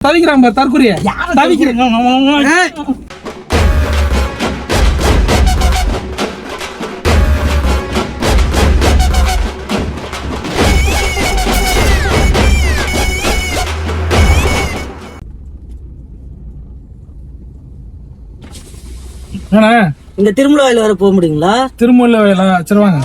தவிக்கிறான் பாரு தற்கொலைய தவிக்கிறேன்? இந்த திருமலை வாயில வர போக முடியுங்களா? திருமூல வேலை சரி வாங்க.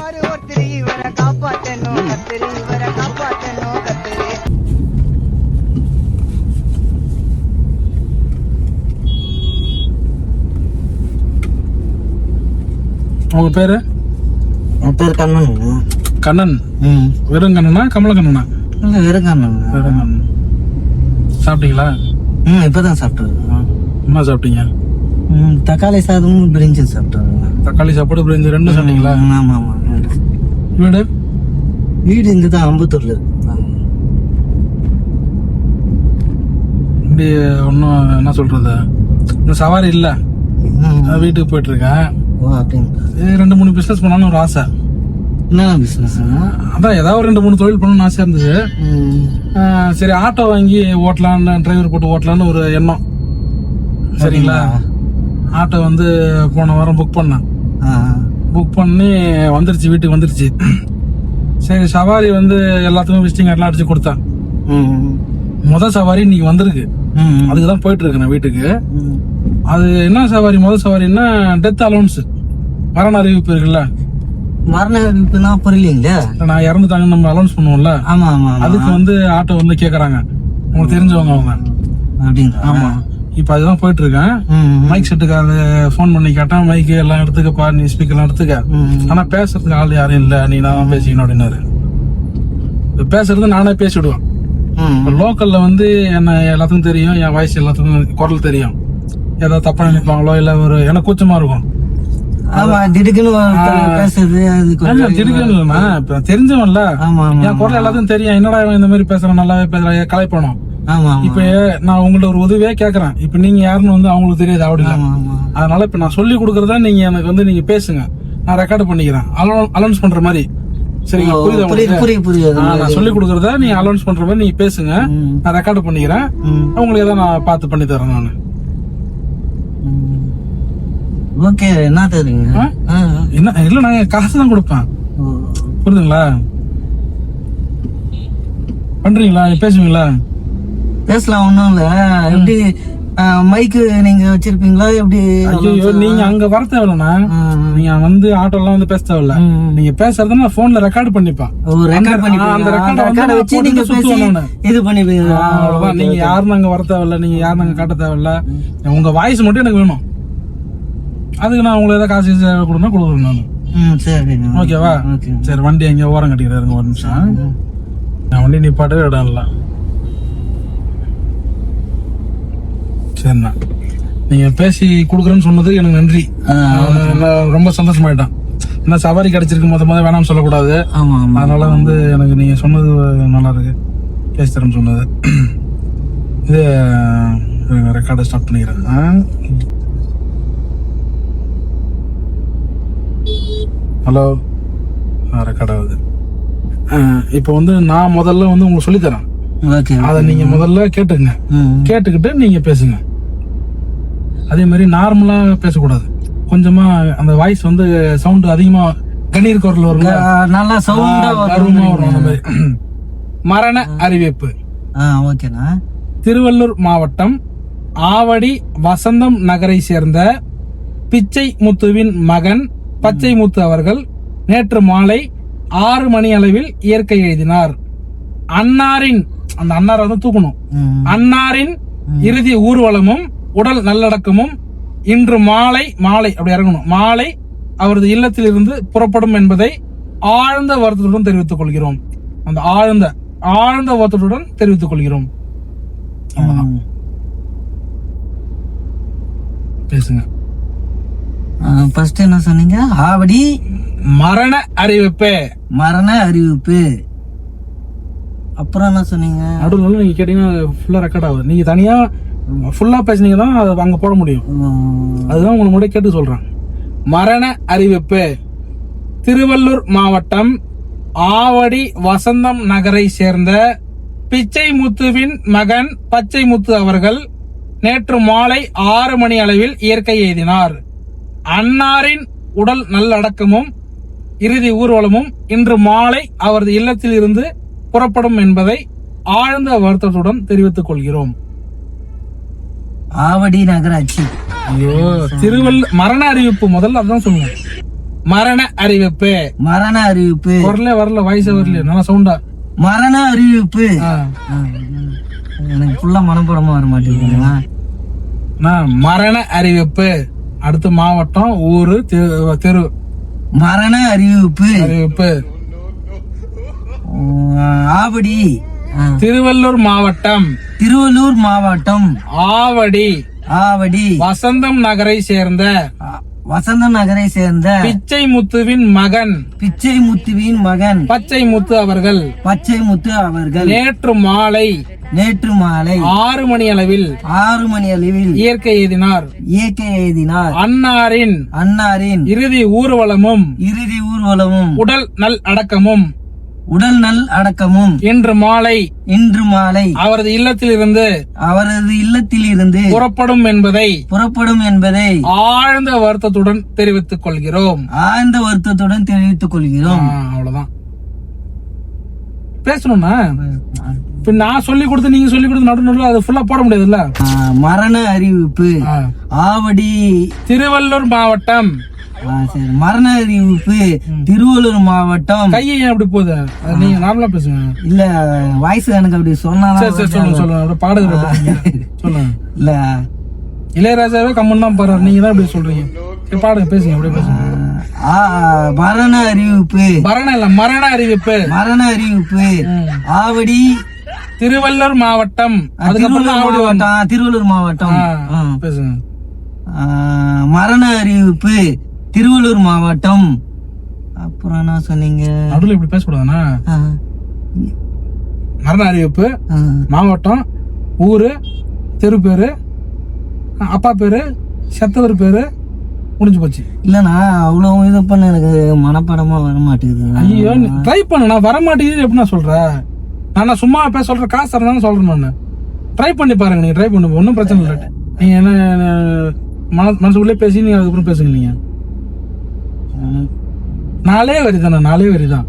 உங்க பேரு? என் பேர் கண்ணனுங்க கண்ணன்? ம். வெறும் கண்ணனா? கமல கண்ணனா? இல்லை வெறும் கண்ணனுங்க வெறும் கண்ணன். சாப்பிட்டீங்களா? ம் இப்பதான் சாப்பிட்டாரு என்ன சாப்பிட்டீங்க? ம் தக்காளி சாதமும் பிரிஞ்சும் சாப்பிட்டாருங்க தக்காளி சாப்பாடு பிரிஞ்சு ரெண்டும் சாப்பிட்டீங்களா? ஆமா ஆமா வீடு? வீடு இங்க தான் அம்பத்தூர்ல இப்படி ஒன்றும் என்ன சொல்றது? இன்னும் சவாரி இல்லை. வீட்டுக்கு போயிட்டு இருக்கேன். ஓ அப்படிங்களா? ரெண்டு மூணு பிசினஸ் பண்ணலாம்னு ஒரு ஆசை. என்ன பிசினஸ் அதான் ஏதாவது ஒரு ரெண்டு மூணு தொழில் பண்ணணும்னு ஆசையா இருந்தது. சரி ஆட்டோ வாங்கி ஓட்டலான்னு டிரைவர் போட்டு ஓட்டலான்னு ஒரு எண்ணம். சரிங்களா? ஆட்டோ வந்து போன வாரம் புக் பண்ணேன். புக் பண்ணி வந்துருச்சு வீட்டுக்கு வந்துருச்சு. சரி சவாரி வந்து எல்லாத்துக்கும் விசிட்டிங் எல்லாம் அடிச்சு கொடுத்தேன். முத சவாரி இன்னைக்கு வந்திருக்கு. அதுக்கு தான் போயிட்டு இருக்கேன் நான் வீட்டுக்கு. அது என்ன சவாரி? முத சவாரின்னா டெத் அலௌன்ஸ் மரண அறிவிப்பு இருக்குல்ல? மரண அறிவிப்புனா புரியலீங்களே நான் இறந்துட்டாங்கன்னு நம்ம அலௌன்ஸ் பண்ணுவோம்ல? ஆமா ஆமா ஆமா. அதுக்கு வந்து ஆட்டோ வந்து கேக்குறாங்க. உங்களுக்கு தெரிஞ்சவங்க அவங்க. அப்படிங்களா? ஆமா. இப்ப அதுதான் போயிட்டு இருக்கேன் மைக் செட்டுக்கு அது ஃபோன் பண்ணி கேட்டேன். மைக் எல்லாம் எடுத்துக்கப்பா நீ ஸ்பீக்கர் எல்லாம் எடுத்துக்க. ம் ஆனா பேசுறதுக்கு ஆள் யாரும் இல்ல. நீ நான் பேசிக்கணும் அப்படின்னாரு. பேசுறது நானே இப்ப லோக்கல்ல வந்து என்ன எல்லாத்துக்கும் தெரியும் என் வாய்ஸ் எல்லாத்துக்கும் குரல் தெரியும். ஏதாவது தப்பா நினைப்பாங்களோ இல்ல ஒரு எனக்கு கூச்சமா இருக்கும். ஆமா திடுக்குன்னு பேசுறது திடுக்குன்னு இல்லைண்ணா இப்ப தெரிஞ்சவன்ல. என் குரல் எல்லாத்துக்கும் தெரியும். என்னடா இவன் இந்த மாதிரி பேசுறான் நல்லாவே பேசுறான் கலைப்பணும் இப்ப நான் உங்கள்ட்ட ஒரு உதவியே கேக்குறேன். இப்ப நீங்க யாருன்னு வந்து அவங்களுக்கு தெரியாது அப்படி அதனால இப்ப நான் சொல்லி கொடுக்கறதா நீங்க எனக்கு வந்து நீங்க பேசுங்க. நான் ரெக்கார்ட் பண்ணிக்கிறேன். அலௌன்ஸ் பண்ற மாதிரி. சரிங்களா? புரியுதா நான் சொல்லி கொடுக்கறதா நீங்க அலௌன்ஸ் பண்ற மாதிரி நீங்க பேசுங்க. நான் ரெக்கார்ட் பண்ணிக்கிறேன். உங்களுக்கு எதாவது நான் பார்த்து பண்ணி தரேன் நான். ஓகே என்ன தெரியுங்க என்ன இல்ல நான் காசு தான் கொடுப்பேன். புரியுதுங்களா? பண்றீங்களா? பேசுவீங்களா? பேசலாம் ஒண்ணும் இல்ல. எப்படி மைக்கு நீங்க வச்சிருப்பீங்களா? எப்படி ஐயோ நீங்க அங்க வர தேவையில்லண்ணா. நீங்க வந்து ஆட்டோலாம் வந்து பேச தேவையில்ல. நீங்க பேசுறத நான் போன்ல ரெக்கார்ட் பண்ணிப்பேன் ரெக்கார்ட் பண்ணி அந்த ரெக்கார்ட் வச்சு நீங்க பேசி. இது பண்ணுவீங்க ஆ, அவ்வளவுதான். நீங்க யாரும் அங்க வர தேவையில்ல. நீங்க யாரும் அங்க காட்ட தேவையில்ல. உங்க வாய்ஸ் மட்டும் எனக்கு வேணும். அதுக்கு நான் உங்களுக்கு ஏதாவது காசு கொடுக்கணும் கொடுக்குறேன் நான். சரிங்க ஓகேவா? ஓகே. சரி வண்டி எங்க ஓரம் கட்டிக்கிறாருங்க ஒரு நிமிஷம். நான் வண்டி நிப்பாட்டவே இடம் இல்லை சரிண்ணா நீங்க பேசி கொடுக்குறேன்னு சொன்னது எனக்கு நன்றி. ரொம்ப சந்தோஷமாயிட்டேன். என்ன சவாரி கிடைச்சிருக்கு மொத்த மொதல் வேணாம்னு சொல்லக்கூடாது. ஆமா அதனால வந்து எனக்கு நீங்க சொன்னது நல்லா இருக்கு. பேசி தரேன்னு சொன்னது. இது ரெக்கார்டை ஸ்டார்ட் பண்ணிக்கிறேன். ஆ? ஹலோ ரெக்கார்ட் ஆகுது. இப்போ வந்து நான் முதல்ல வந்து உங்களுக்கு சொல்லித் தரேன் ஓகே அதை நீங்க முதல்ல கேட்டுங்க கேட்டுக்கிட்டு நீங்க பேசுங்க. அதே மாதிரி நார்மலா பேசக்கூடாது. கொஞ்சமா அந்த வாய்ஸ் வந்து சவுண்ட் அதிகமா கணீர் குரல் ஆ, நல்லா சவுண்டா வரும் அந்த மாதிரி. மரண அறிவிப்பு. ஆ ஓகேண்ணா. திருவள்ளூர் மாவட்டம் ஆவடி வசந்தம் நகரை சேர்ந்த பிச்சை முத்துவின் மகன் பச்சை முத்து அவர்கள் நேற்று மாலை ஆறு மணி அளவில் இயற்கை எழுதினார். அன்னாரின் அந்த அன்னாரை வந்து தூக்கணும். அன்னாரின் இறுதி ஊர்வலமும் உடல் நல்லடக்கமும் இன்று மாலை மாலை அப்படி இறங்கணும். மாலை அவரது இல்லத்திலிருந்து புறப்படும் என்பதை ஆழ்ந்த வருத்தத்துடன் தெரிவித்துக் கொள்கிறோம். அந்த ஆழ்ந்த ஆழ்ந்த வருத்தத்துடன் தெரிவித்துக் கொள்கிறோம். பேசுங்க. ஃபர்ஸ்ட் என்ன சொன்னீங்க? ஆவடி. மரண அறிவிப்பு. மரண அறிவிப்பு. அப்புறம் என்ன சொன்னீங்க? நடுவில் நீங்க கேட்டீங்கன்னா ஃபுல்லா ரெக்கார்ட் ஆகுது. நீங்க தனியா ஃபுல்லா பேசுனீங்க தான் அதை அங்க போட முடியும். அதுதான் உங்களுக்கு முன்னாடி கேட்டு சொல்றேன். மரண அறிவிப்பு. திருவள்ளூர் மாவட்டம் ஆவடி வசந்தம் நகரை சேர்ந்த பிச்சை முத்துவின் மகன் பச்சை முத்து அவர்கள் நேற்று மாலை ஆறு மணி அளவில் இயற்கை எய்தினார் அன்னாரின் உடல் நல்லடக்கமும் இறுதி ஊர்வலமும் இன்று மாலை அவரது இல்லத்தில் இருந்து புறப்படும் என்பதை ஆழ்ந்த வருத்தத்துடன் தெரிவித்துக் கொள்கிறோம். ஆவடி நகராட்சி. ஐயோ திருவள்ள மரண அறிவிப்பு முதல்ல அதான் சொல்லுங்க மரண அறிவிப்பு. மரண அறிவிப்பு. குரலே வரல வயசு வரல நல்லா சவுண்டா மரண அறிவிப்பு. எனக்கு ஃபுல்லா மனப்படமா வர மாட்டேங்குதுங்களா நான் மரண அறிவிப்பு. அடுத்த மாவட்டம் ஊரு தெரு- மரண அறிவிப்பு. அறிவிப்பு. ஆவடி. திருவள்ளூர் மாவட்டம். திருவள்ளூர் மாவட்டம். ஆவடி. ஆவடி. வசந்தம் நகரை சேர்ந்த. ஆ, வசந்தம் நகரை சேர்ந்த. பிச்சை முத்துவின் மகன். பிச்சை முத்துவின் மகன். பச்சை முத்து அவர்கள். பச்சை முத்து அவர்கள். நேற்று மாலை. நேற்று மாலை. ஆறு மணி அளவில். ஆறு மணி அளவில். இயற்கை எய்தினார் இயற்கை எழுதினார். அன்னாரின். அன்னாரின். இறுதி ஊர்வலமும். இறுதி ஊர்வலமும். உடல் நல் அடக்கமும். உடல் நல் அடக்கமும் இன்று மாலை இன்று மாலை அவரது இல்லத்தில் இருந்து அவரது இல்லத்தில் இருந்து புறப்படும் என்பதை புறப்படும் என்பதை ஆழ்ந்த வருத்தத்துடன் தெரிவித்துக் கொள்கிறோம். ஆழ்ந்த வருத்தத்துடன் தெரிவித்துக் கொள்கிறோம். அவ்வளவுதான். பேசணும்னா இப்ப நான் சொல்லி கொடுத்து நீங்க சொல்லி கொடுத்து நடு நடுவில் அது ஃபுல்லா போட முடியாதுல்ல? மரண அறிவிப்பு. ஆவடி திருவள்ளூர் மாவட்டம் சரி. மரண அறிவிப்பு திருவள்ளூர் மாவட்டம். கையை ஏன் அப்படி போகுது? நீங்க நார்மலா பேசுங்க. இல்ல வாய்ஸ் எனக்கு அப்படி சொன்னா சொல்லுங்க சொல்லுங்க. பாடுகிற சொல்லுங்க. இல்ல. இளையராஜாவே கம்மன் தான் பாடுறாரு. நீங்க தான் இப்படி சொல்றீங்க. பாடுங்க பேசுங்க அப்படியே பேசுங்க. மரண அறிவிப்பு. மரணம் இல்ல மரண அறிவிப்பு. மரண அறிவிப்பு. ஆவடி. திருவள்ளூர் மாவட்டம். திருவள்ளூர் மாவட்டம். திருவள்ளூர் மாவட்டம். பேசுங்க. மரண அறிவிப்பு. திருவள்ளூர் மாவட்டம். அப்புறம் என்ன சொன்னீங்க? நடுவில் இப்படி பேசக்கூடாதுண்ணா. மரண அறிவிப்பு. மாவட்டம் ஊரு தெரு பேரு அப்பா பேரு செத்தவர் பேரு முடிஞ்சு போச்சு. இல்லண்ணா அவ்வளவு இது பண்ண எனக்கு மனப்படமா வர மாட்டேங்குது ஐயோ ட்ரை பண்ணு நான் வர மாட்டேங்குது எப்படி நான் சொல்றேன் நான் சும்மா பேச சொல்றேன் காசு தரேன் சொல்றேன் நான். ட்ரை பண்ணி பாருங்க நீங்க ட்ரை பண்ணி ஒன்றும் பிரச்சனை இல்லை. நீங்க என்ன மன மனசுக்குள்ளே பேசி நீங்க அதுக்கப்புறம் பேசுங்க நீங்க. நாலே வரி தானே நாலே வரி தான்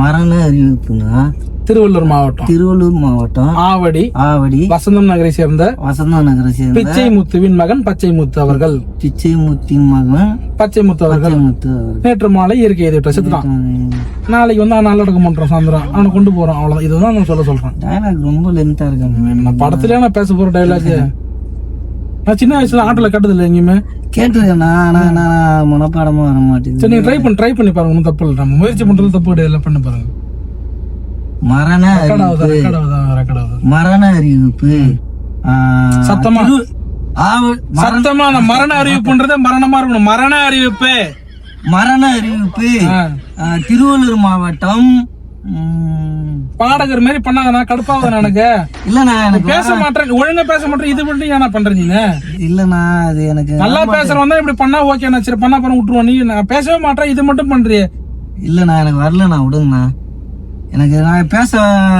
மரண அறிவிப்புனா திருவள்ளூர் மாவட்டம். திருவள்ளூர் மாவட்டம். ஆவடி. ஆவடி. வசந்தம் நகரை சேர்ந்த வசந்தா நகரை சேர்ந்த பிச்சை முத்துவின் மகன் பச்சை முத்து அவர்கள். பிச்சை முத்தி மகன் பச்சை முத்து அவர்கள். நேற்று மாலை இயற்கை எதிர்ப்பு செத்துட்டான் நாளைக்கு வந்து நல்லடக்கம் பண்றோம் சாயந்தரம். அவனை கொண்டு போறோம் அவ்வளவுதான். இதுதான் நான் சொல்ல சொல்றேன். டயலாக் ரொம்ப லென்த்தா இருக்காங்க. நான் படத்துலயே நான் பேச போற டைலாக் நான் சின்ன வயசுல ஆட்டோல கட்டதில்லை எங்கேயுமே. கேட்டிருக்கேண்ணா ஆனா நான் மனப்பாடமா வர சரி மாட்டேங்குது நீங்க ட்ரை பண்ணி ட்ரை பண்ணி பாருங்க. ஒன்றும் தப்பு இல்லை. நம்ம முயற்சி பண்றது தப்பு கிடையாது. பண்ணி பாருங்க. மரண மரண அறிவிப்பு சத்தமா. திரு- ஆவ- சத்தமா? அந்த மரண அறிவிப்புன்றது மரணமா இருக்கணும். மரண அறிவிப்பு. மரண அறிவிப்பு. திருவள்ளூர் மாவட்டம் பாடகர் மாதிரி பண்ணாங்கண்ணா கடுப்பாகுது எனக்கு. இல்லண்ணா எனக்கு பேச மாட்டேன் ஒழுங்கா பேச மாட்டேன் இது மட்டும் ஏன்னா பண்றீங்க? இல்லண்ணா அது எனக்கு நல்லா பேசுறவன் இப்படி பண்ணா ஓகே நான் சரி பண்ணா பண்ண விட்டுருவோம். நீ நான் பேசவே மாட்டேன் இது மட்டும் பண்றியே. இல்லண்ணா எனக்கு வரலண்ணா விடுங்கண்ணா. எனக்கு நான் பேச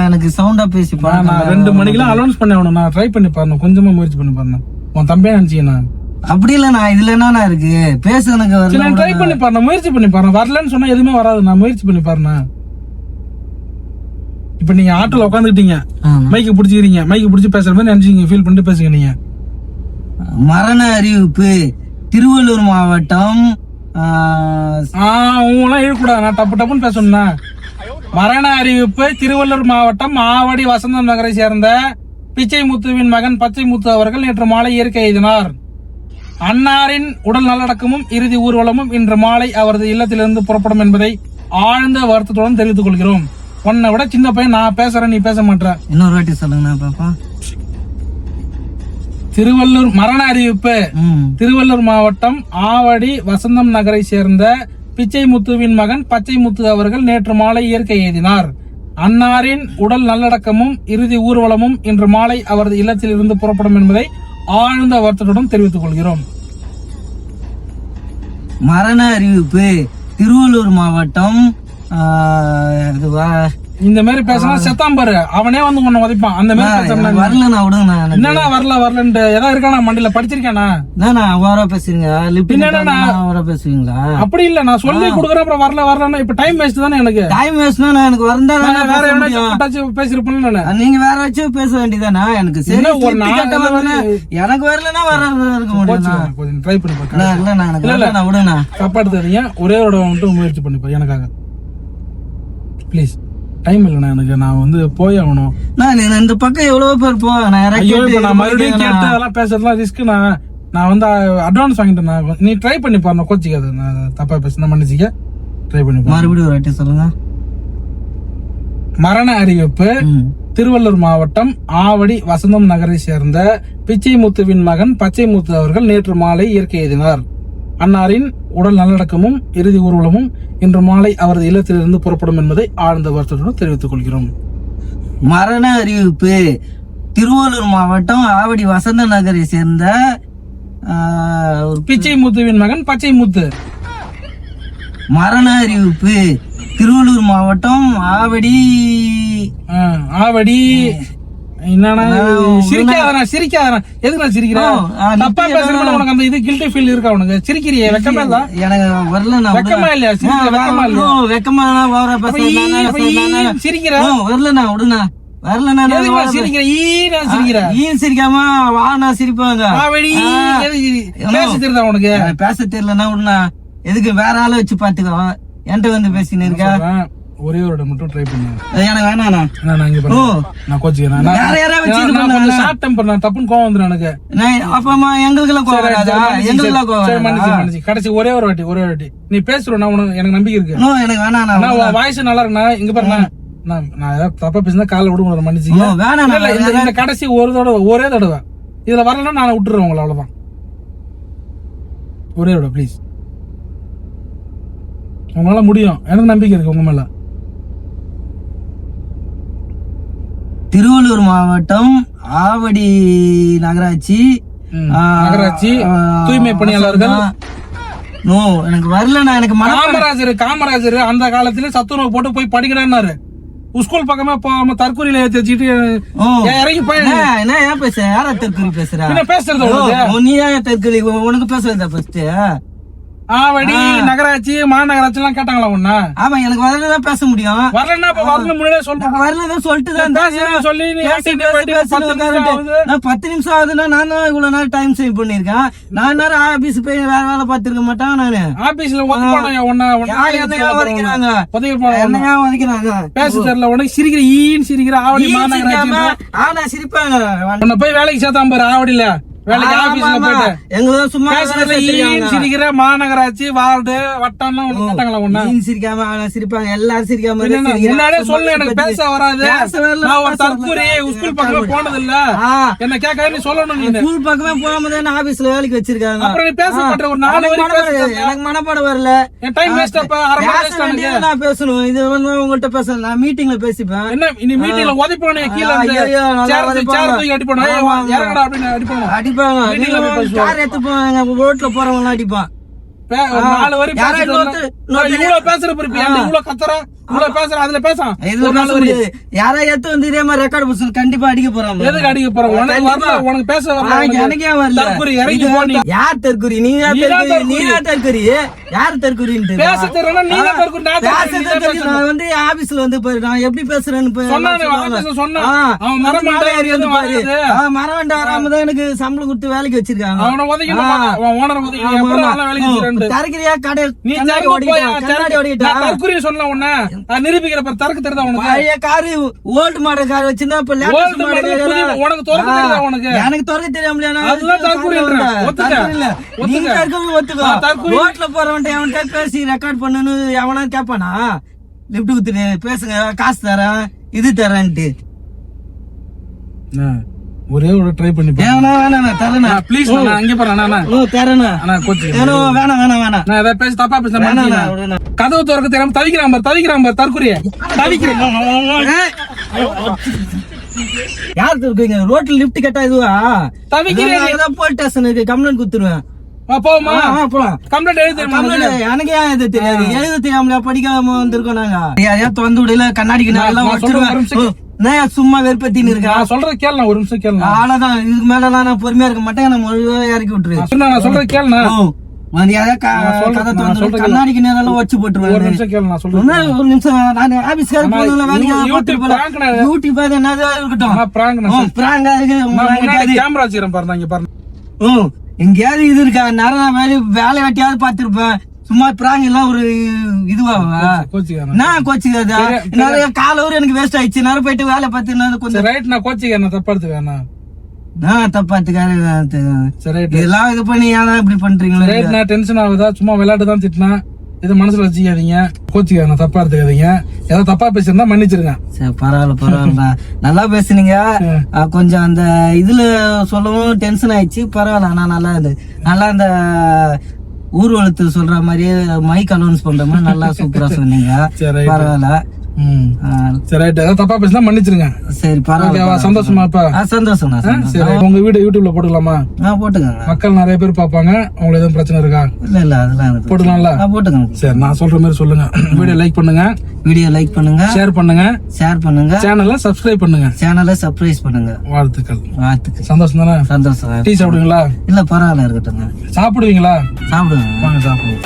எனக்கு சவுண்டா பேசி நான் ரெண்டு மணிக்கெல்லாம் அலௌன்ஸ் பண்ணி நான் ட்ரை பண்ணி பாருங்க கொஞ்சமா முயற்சி பண்ணி பாருங்க உன் தம்பியா நினைச்சீங்கண்ணா அப்படி இல்லண்ணா இதுல என்னண்ணா இருக்கு? பேச எனக்கு ட்ரை பண்ணி பாருங்க முயற்சி பண்ணி பாருங்க வரலன்னு சொன்னா எதுவுமே வராது நான் முயற்சி பண்ணி பாருங்க இப்ப நீங்க ஆட்டோல உட்காந்துக்கிட்டீங்க. மைக்கு பிடிச்சிக்கிறீங்க. மைக்கு பிடிச்சி பேசுற மாதிரி நினைச்சீங்க ஃபீல் பண்ணிட்டு பேசுங்க நீங்க. மரண அறிவிப்பு. திருவள்ளூர் மாவட்டம் உங்களாம் இழுக்கூடாது நான் டப்பு டப்புன்னு பேசணும்னா மரண அறிவிப்பு திருவள்ளூர் மாவட்டம் ஆவடி வசந்தம் நகரை சேர்ந்த பிச்சை முத்துவின் மகன் பச்சை முத்து அவர்கள் நேற்று மாலை இயற்கை எய்தினார். அன்னாரின் உடல் நல்லடக்கமும் இறுதி ஊர்வலமும் இன்று மாலை அவரது இல்லத்திலிருந்து புறப்படும் என்பதை ஆழ்ந்த வருத்தத்துடன் தெரிவித்துக் கொள்கிறோம். உன்னை விட சின்ன பையன் நான் பேசுறேன் நீ பேச மாட்ட இன்னொரு வாட்டி சொல்லுங்கண்ணா பாப்பா. திருவள்ளூர் மரண அறிவிப்பு ம். திருவள்ளூர் மாவட்டம் ஆவடி வசந்தம் நகரை சேர்ந்த பிச்சை முத்துவின் மகன் பச்சை முத்து அவர்கள் நேற்று மாலை இயற்கை எய்தினார் அன்னாரின் உடல் நல்லடக்கமும் இறுதி ஊர்வலமும் இன்று மாலை அவரது இல்லத்தில் இருந்து புறப்படும் என்பதை ஆழ்ந்த வருத்தத்துடன் தெரிவித்துக் கொள்கிறோம். மரண அறிவிப்பு. திருவள்ளூர் மாவட்டம் இதுவா? இந்த மாதிரி பேசினா செத்தாம் பாரு. அவனே வந்து உன்னை உதைப்பான். அந்த மாதிரி வரலண்ணா விடுங்கண்ணா என்னண்ணா வரல வரலன்ட்டு. ஏதாவது இருக்கானா மண்டியில படிச்சிருக்கானா என்னண்ணா ஓவரா பேசுறீங்க. என்னண்ணா? ஓவரா பேசுவீங்களா? அப்படி இல்ல நான் சொல்லி கொடுக்குறேன் அப்புறம் வரல வரலன்னா இப்ப டைம் வேஸ்ட் தானே எனக்கு? டைம் வேஸ்ட்னா எனக்கு வந்தா நான் வேற முடியும். கூட்டாச்சும் பேசிருப்பேன் நானு. நீங்க வேற வச்சு பேச வேண்டியதானா எனக்கு சரி ஒரு எனக்கு வரலன்னா வர இருக்க கொஞ்சம் ட்ரை பண்ணி பாக்க அண்ணா, இல்லண்ணா எனக்கு இல்ல. வரலண்ணா விடுண்ணா தப்பா எடுத்துறீங்க ஒரே ஒரு மட்டும் முயற்சி பண்ணிப்பா எனக்காக. ப்ளீஸ் டைம் இல்லைண்ணா எனக்கு. நான் வந்து போய் ஆகணும். நான் இந்த பக்கம் எவ்வளவு பேர் போ. நான் ஐயோ இப்ப மறுபடியும்? கேட்டு அதெல்லாம் பேசுறதுலாம் ரிஸ்க் நான் வந்து அட்வான்ஸ் வாங்கிட்டேன் நான். நீ ட்ரை பண்ணி பாரு கோச்சிக்காது. நான் தப்பா பேசுனா மன்னிச்சிக்க. ட்ரை பண்ணி மறுபடியும் ஒரு வாட்டி சொல்லுங்க. மரண அறிவிப்பு. திருவள்ளூர் மாவட்டம் ஆவடி வசந்தம் நகரை சேர்ந்த பிச்சைமுத்துவின் மகன் பச்சைமுத்து அவர்கள் நேற்று மாலை இயற்கை எய்தினார் அன்னாரின் உடல் நல்லடக்கமும் இறுதி ஊர்வலமும் இன்று மாலை அவரது இல்லத்திலிருந்து புறப்படும் என்பதை ஆழ்ந்த வருத்தத்துடன் தெரிவித்துக் கொள்கிறோம். மரண அறிவிப்பு. திருவள்ளூர் மாவட்டம் ஆவடி வசந்த நகரை சேர்ந்த ஆ, ஒரு பிச்சைமுத்துவின் மகன் பச்சைமுத்து. மரண அறிவிப்பு. திருவள்ளூர் மாவட்டம் ஆவடி ஆவடி. என்னன்னா சிரிக்காதனா சிரிக்காதனா எதுக்கு நான் சிரிக்கிறேன் தப்பா பேசுறேன் உனக்கு அந்த இது கில்ட்டி ஃபீல் இருக்கா உனக்கு? சிரிக்கிறியே வெக்கமே இல்ல? எனக்கு வரல நான் வெக்கமா சிரிக்க வெக்கமா இல்லையா? வெக்கமா ஓவரா அப்ப ஈ, அப்ப ஈ பேசுறேன் சிரிக்கிற? வரலண்ணா விடுண்ணா வரலண்ணா நான் எதுக்கு ஓவரா நான் சிரிக்கிற? ஈ நான் சிரிக்காம வாண்ணா சிரிப்பாங்க. ஆவடி ஆ. எதுக்கு சிரி- பேச தெரியுதா உனக்கு? பேச தெரியலன்னா விடுண்ணா எதுக்கு வேற ஆளை வச்சு பாத்துக்கோ என்கிட்ட வந்து பேசின்னு இருக்கா. ஒரே ஒரு மட்டும் ட்ரை பண்ணு. எனக்கு வேணாண்ணா. நான் இங்க நான் கோச்சிக்கிறேன் வேற வச்சு நான் கொஞ்சம்? ஷார்ட் டெம்பர் நான் தப்புன்னு கோவம் வந்துடும் எனக்கு. அப்பமா கோவம் வராதா? எங்களுக்கெல்லாம் கோவம்? மன்னிச்சு கடைசி ஒரே ஒரு வாட்டி ஒரே ஒரு வாட்டி. நீ பேசுறோம் நான் உனக்கு எனக்கு நம்பிக்கை இருக்கு. நோ எனக்கு வேணாண்ணா நான் உன் வாய்ஸ் நல்லா இருக்குண்ணா. இங்க பாருண்ணா நான் நான் ஏதாவது தப்பா பேசினா காலை விட உங்களை மன்னிச்சுங்க இந்த- கடைசி ஒரு தடவை ஒரே தடவை. இதுல வரலன்னா நான் விட்டுறேன் உங்களை அவ்வளவுதான். ஒரே தடவை ப்ளீஸ் உங்களால முடியும். எனக்கு நம்பிக்கை இருக்கு உங்க மேல. திருவள்ளூர் மாவட்டம் ஆவடி நகராட்சி. நகராட்சி தூய்மை பணியாளர்கள். நோ எனக்கு வரலண்ணா எனக்கு காமராஜர் காமராஜர் அந்த காலத்துல சத்துணவு போட்டு போய் படிக்கிறாரு ஸ்கூல் பக்கமே போகாம தற்கொலையில ஏத்தி வச்சுட்டு இறங்கி போய். என்ன ஏன் பேச யாரா தெற்குறி பேசுறா? பேசுறது நீ ஏன் தெற்குறி உனக்கு பேசுறதா ஃபர்ஸ்ட் ஆவடி நகராட்சி மாநகராட்சி எல்லாம் கேட்டாங்களா உன்ன? ஆமா எனக்கு வரலதான் பேச முடியும். வரலன்னா இப்ப வரல முன்னாடியே சொல்றேன். வரலதான் சொல்லிட்டு தான் சொல்லி. நான் பத்து நிமிஷம் ஆகுதுன்னா நானும் இவ்வளவு நேரம் டைம் சேவ் பண்ணிருக்கேன் நான் நேரம் ஆபீஸ் போய் வேற வேலை பார்த்திருக்க மாட்டேன் நானு. ஆபீஸ்ல என்னையா வதைக்கிறாங்க பேச தெரியல உனக்கு சிரிக்கிற ஈன்னு சிரிக்கிற ஆவடி மாநகராட்சி ஆனா சிரிப்பாங்க. உன்னை போய் வேலைக்கு சேர்த்தாம பாரு ஆவடியில. வேலைக்கு ஆபீஸ்ல. போயிட்டு. சும்மா. சிரிக்கிற மாநகராட்சி வார்டு வட்டம்லாம் உன்ன? ஈன்னு சிரிக்காம சிரிப்பாங்க. எல்லாரும் சிரிக்காம. முன்னாடியே சொல்லு எனக்கு பேச வராது. பேச வரல, நான் ஒரு பேச தற்கூரி வரல. ஸ்கூல் பக்கமே போனது இல்ல என்ன கேட்க நீ சொல்லணும் நீ ஸ்கூல் பக்கமே போகாம தானே ஆபீஸ்ல வேலைக்கு வச்சிருக்காங்க. அப்புறம் நீ பேச ஆ. மாட்டே ஒரு நாலு எனக்கு மனப்பாடம் வரல என் டைம் வேஸ்ட் அப்ப அரை மணி பேச வேஸ்ட் ஆனது வேண்டியது நான் பேசணும். இது வந்து உங்கள்ட்ட பேச நான் மீட்டிங்ல பேசிப்பேன். என்ன நீ மீட்டிங்ல உதைப்பானே கீழ இருந்து சேர் தூக்கி-. இறங்கடா அப்படின்னு அடிப்பாங்க. கார் எடுத்து போவாங்க. ரோட்ல போறவங்க அடிப்பான். நாலு வரி இவ்வளவு பேசுற பிறப்பு. இவ்வளவு கத்துற இவ்வளவு பேசுற அதுல இதுல ஒரு யாரா வந்து இதே மாதிரி ரெக்கார்டு புடிச்சு கண்டிப்பா அடிக்க போறாங்க எதுக்கு அடிக்க போற உனக்கு வரல உனக்கு பேச. எனக்கே இறங்கி யார் தற்குறி நீ தற்குறி நீ. தான் தற்குறி யார் பேச நீ தான் நான் பேச. நான் வந்து ஆபீஸ்ல வந்து பாரு நான் எப்படி பேசுறேன்னு. சொன்னானே. ஆபீஸ்ல அவன் வந்து மரம் மேலே மண்டை ஏறி வந்து எதுவும் பாரு. ஆ, மரம் வண்டி வராம தான் எனக்கு சம்பளம் கொடுத்து வேலைக்கு வச்சிருக்காங்க. அவனை. அவன் ஓனரை வேலைக்கு கடை நீ கண்ணாடி தரக்கு போய் ஓடிக்கிட்டா கண்ணாடி ஓடிக்கிட்டா நான் தற்கூரி சொன்னல உன்ன நான் நிரூபிக்கிற பாரு, தரக்கு தெரியுதா உனக்கு பழைய காரு ஓல்டு மாடல் கார் வச்சிருந்தா இப்ப புது- உனக்கு தெரியுதா? எனக்கு திறக்க தெரியாமலையா நான் அதுதான் வந்து தற்கொலைன்றேன். தற்கொலை ஒத்துக்க. தற்கொலை இல்ல. நீங்க. தற்கொலை ஒத்துக்கோ. தற்கொலை- ரோட்ல போறவன்ட்ட பேசி ரெக்கார்ட் பண்ணுன்னு எவனா கேட்பானா லிப்ட் குத்துட்டு பேசுங்க காசு தரேன் இது தரேன்ட்டு ஒரே ஒரு ட்ரை பண்ணி. ஏன்னா வேணாம் தரேண்ணா. ப்ளீஸ் நான் அங்கே போறேன். ஓ தரேண்ணா. அண்ணா கோச்சு ஏனோ வேணாம் வேணாம் வேணாம். நான் ஏதாவது பேசி தப்பா பேசுறேன். விடுண்ணா. கதவு திறக்க தெரியாம தவிக்கிறான் பாரு தவிக்கிறான் பாரு தற்கொலைய. தவிக்கிறேன். யார் இருக்கீங்க ரோட்ல லிஃப்ட் கேட்டா இதுவா? தவிக்கிறேன். போலீஸ் ஸ்டேஷனுக்கு கம்ப்ளைண்ட் குத்துருவேன் வா போமா போலாம். கம்ப்ளைண்ட் எழுதி? கம்ப்ளைண்ட் எனக்கு ஏன் இது தெரியாது? எழுத தெரியாமல படிக்காம வந்திருக்கோம் நாங்க. யாரையா திறந்து விடல கண்ணாடிக்கு நான் நல்லா நான் சும்மா வெறுப்பத்தின்னு இருக்கேன் நான் சொல்றது கேளு நான் ஒரு நிமிஷம் கேளு அவ்வளவுதான் இதுக்கு மேலலாம் நான் பொறுமையா இருக்க மாட்டேன் நான் முழுவா இறக்கி விட்டுருவேன் நான் சொல்றது கேளுண்ணா. கண்ணாடிக்கு நேரம் வச்சு ஒரு போட்டுருவேன் ஒரு நிமிஷம் நான் ஆபீஸ்கார வேலைக்கு பார்த்துட்டு யூடியூப் அது என்னது இருக்கட்டும். ஆ இருக்கு. கேமரா வச்சுக்கிறேன் பாருங்க பாருங்க. ஓ, எங்கேயாவது இது இருக்கா? நேரம் வேலை வேலை வெட்டியாவது பார்த்திருப்பேன். சும்மா பிராங் எல்லாம் ஒரு இதுவா நான் கோச்சுக்காதா நிறைய கால ஒரு எனக்கு வேஸ்ட் ஆயிடுச்சு. நேரம் போயிட்டு வேலை பார்த்து கொஞ்சம் ரைட் நான் கோச்சிக்கிறேன் நான் தப்பா எடுத்துக்கிறேன் நான் ரைட் இதெல்லாம் இது பண்ணி ஏன் இப்படி பண்றீங்களா ரைட் நான் டென்ஷன் ஆகுதா? சும்மா விளையாட்டு தான் திட்டினேன். இது மனசுல வச்சுக்காதீங்க. கோச்சிக்கிறேன் நான் தப்பா எடுத்துக்காதீங்க. ஏதாவது தப்பா பேசியிருந்தா மன்னிச்சிருங்க. சரி பரவாயில்ல பரவாயில்ல நல்லா பேசுனீங்க. கொஞ்சம் அந்த இதுல சொல்லவும் டென்ஷன் ஆயிடுச்சு. பரவாயில்ல ஆனா நல்லா இது நல்லா அந்த ஊர்வலத்தில் சொல்ற மாதிரியே மைக் அலௌன்ஸ் பண்ற மாதிரி நல்லா சூப்பரா சொன்னீங்க. பரவாயில்ல. சரி ரைட் ஏதாவது தப்பா பேசினா மன்னிச்சிருங்க. சரி பரவாயில்ல சந்தோஷமா இப்ப ஆ, சந்தோஷம். சரி உங்க வீடு யூடியூப்ல போட்டுக்கலாமா? ஆ போட்டுக்கோங்க. மக்கள் நிறைய பேர் பார்ப்பாங்க. உங்களுக்கு எதுவும் பிரச்சனை இருக்கா? இல்ல இல்ல அதெல்லாம் போட்டுக்கலாம்ல? போட்டுக்கோங்க. சரி நான் சொல்ற மாதிரி சொல்லுங்க. வீடியோ லைக் பண்ணுங்க. வீடியோ லைக் பண்ணுங்க. ஷேர் பண்ணுங்க. ஷேர் பண்ணுங்க. சேனலை சப்ஸ்கிரைப் பண்ணுங்க. சேனலை சர்ப்ரைஸ் பண்ணுங்க. வாழ்த்துக்கள். வாழ்த்துக்கு சந்தோஷம் தானே? சந்தோஷம். டீ சாப்பிடுவீங்களா? இல்ல பரவாயில்ல இருக்கட்டுங்க சாப்பிடுவீங்களா? சாப்பிடுங்க வாங்க சாப்பிடுவோம்.